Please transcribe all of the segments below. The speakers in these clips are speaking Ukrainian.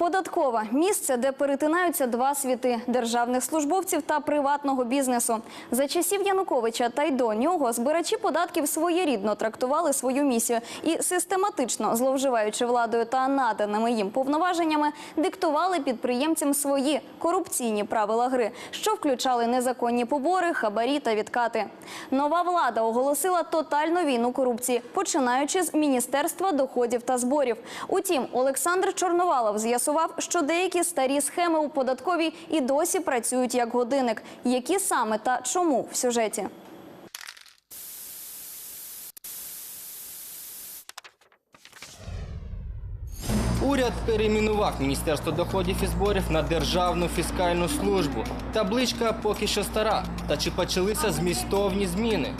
Податкова місце, де перетинаються два світи державних службовців та приватного бізнесу. За часів Януковича та й до нього збирачі податків своєрідно трактували свою місію і систематично, зловживаючи владою та наданими їм повноваженнями, диктували підприємцям свої корупційні правила гри, що включали незаконні побори, хабарі та відкати. Нова влада оголосила тотальну війну корупції, починаючи з міністерства доходів та зборів. Утім, Олександр Чорновалов з'ясував, що деякі старі схеми у податковій і досі працюють як годинник. Які саме та чому в сюжеті? Уряд перейменував Міністерство доходів і зборів на Державну фіскальну службу. Табличка поки що стара. Та чи почалися змістовні зміни?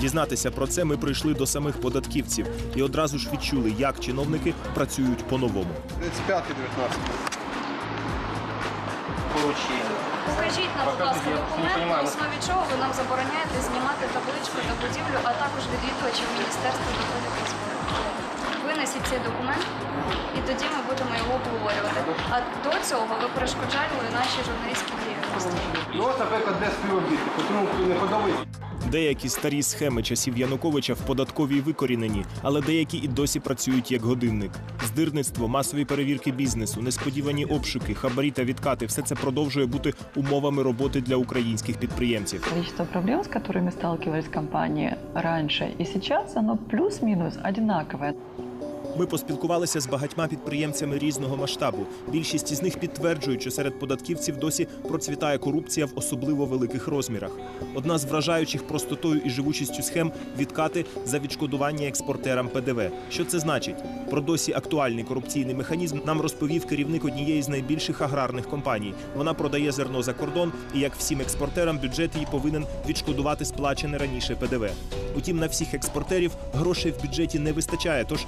Дізнатися про це ми прийшли до самих податківців і одразу ж відчули, як чиновники працюють по-новому. 35 19 Поручення. Покажіть нам, будь ласка, документ, на основі чого ви нам забороняєте знімати табличку та будівлю, а також відвідувачів Міністерства доходів та. Винесіть цей документ, і тоді ми будемо його обговорювати. А до цього ви перешкоджали нашій журналістській діяльності. Ну, от, наприклад, де співробітник, тому не подали. Деякі старі схеми часів Януковича в податковій викорінені, але деякі і досі працюють як годинник. Здирництво, масові перевірки бізнесу, несподівані обшуки, хабарі та відкати все це продовжує бути умовами роботи для українських підприємців. Количество проблем, с которыми сталкивались компании раньше и сейчас, оно плюс-минус одинаковое. Ми поспілкувалися з багатьма підприємцями різного масштабу. Більшість із них підтверджують, що серед податківців досі процвітає корупція в особливо великих розмірах. Одна з вражаючих простотою і живучістю схем відкати за відшкодування експортерам ПДВ. Що це значить? Про досі актуальний корупційний механізм нам розповів керівник однієї з найбільших аграрних компаній. Вона продає зерно за кордон, і як всім експортерам, бюджет їй повинен відшкодувати сплачене раніше ПДВ. Утім, на всіх експортерів грошей в бюджеті не вистачає. Тож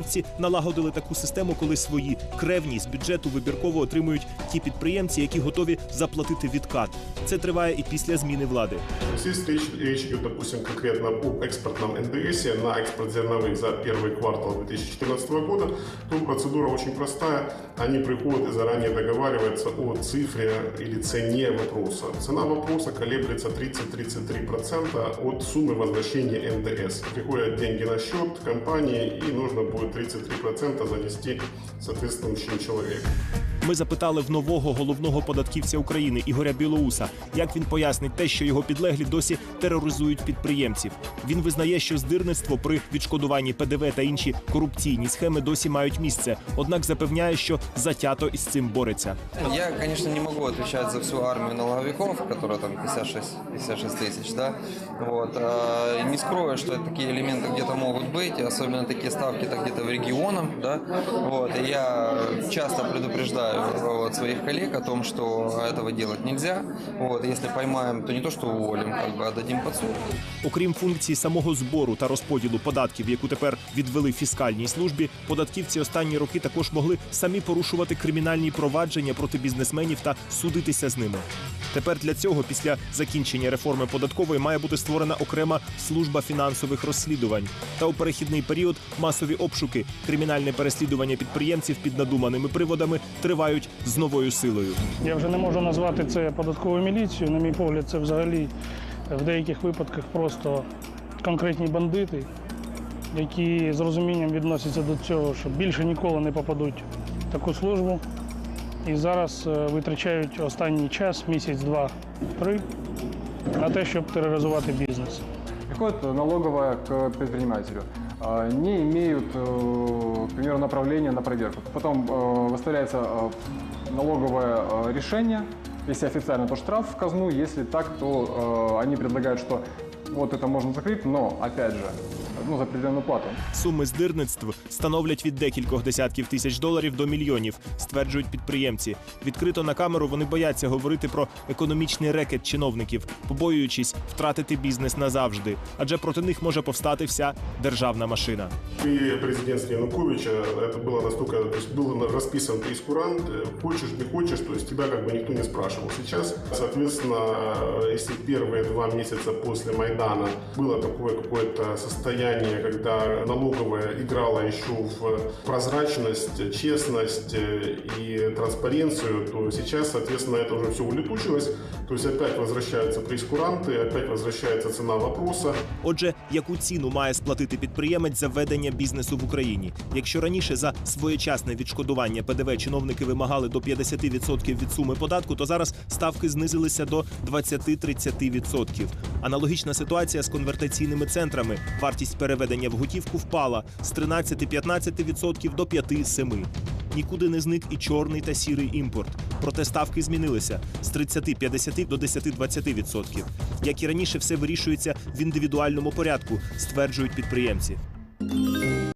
податківці налагодили таку систему, коли свої кревні з бюджету вибірково отримують ті підприємці, які готові заплатити відкат. Це триває і після зміни влади. Здесь речь, речь идет, допустим, конкретно об экспортном НДС на экспорт зерновых за первый квартал 2014 года, то процедура очень простая. Они приходят и заранее договариваются о цифре или цене вопроса. Цена вопроса колеблется 30-33% от суммы возвращения НДС. Приходят деньги на счет компании и нужно будет 33% занести соответствующим человеку. Ми запитали в нового головного податківця України Ігоря Білоуса, як він пояснить те, що його підлеглі досі тероризують підприємців. Він визнає, що здирництво при відшкодуванні ПДВ та інші корупційні схеми досі мають місце. Однак запевняє, що затято із цим бореться. Я, конечно, не могу отвечать за всю армию налоговиков, которая там 56, 56 тысяч, да, вот, а, не скрою, что такие элементы где-то могут быть, особенно такие ставки то где-то в регионах, да, вот, и я часто предупреждаю вот, своих коллег о том, что этого делать нельзя, вот, если поймаем, то не то, что уволим, как бы, а под суд. Окрім функції самого збору та розподілу податків, яку тепер відвели фіскальній службі, податківці останні роки також могли самі порушувати кримінальні провадження проти бізнесменів та судитися з ними. Тепер для цього, після закінчення реформи податкової, має бути створена окрема служба фінансових розслідувань. Та у перехідний період масові обшуки, кримінальне переслідування підприємців під надуманими приводами тривають з новою силою. Я вже не можу назвати це податковою міліцією. На мій погляд, це взагалі в деяких випадках просто конкретні бандити, які з розумінням відносяться до цього, що більше ніколи не попадуть в таку службу. І зараз е, витрачають останній час, місяць, два, три, на те, щоб тероризувати бізнес. Приходит налоговая к предпринимателю, не имеют, э, к примеру, направления на проверку. Потом э, выставляется э, налоговое э, решение, если официально, то штраф в казну, если так, то э, они предлагают, что вот это можно закрыть, но, опять же, ну, за определенную плату. Суми здирництв становлять від декількох десятків тисяч доларів до мільйонів, стверджують підприємці. Відкрито на камеру вони бояться говорити про економічний рекет чиновників, побоюючись втратити бізнес назавжди, адже проти них може повстати вся державна машина. При президентстве Януковича это было настолько, то есть был расписан прескурант, э, хочешь, не хочешь, то есть тебя как бы никто не спрашивал. Сейчас, соответственно, э, если первые два месяца после Майдана было такое какое-то состояние состояние, когда налоговая играла еще в прозрачность, честность э, и транспаренцию, то сейчас, соответственно, это уже все улетучилось. То есть опять возвращаются прейскуранты, опять возвращается цена вопроса. Отже, яку ціну має сплатити підприємець за ведення бізнесу в Україні? Якщо раніше за своєчасне відшкодування ПДВ чиновники вимагали до 50% від суми податку, то зараз ставки знизилися до 20-30%. Аналогічна ситуація з конвертаційними центрами. Вартість переведення в готівку впала з 13-15% до 5-7%. Нікуди не зник і чорний та сірий імпорт. Проте ставки змінилися з 30-50 до 10-20%. Як і раніше, все вирішується в індивідуальному порядку, стверджують підприємці.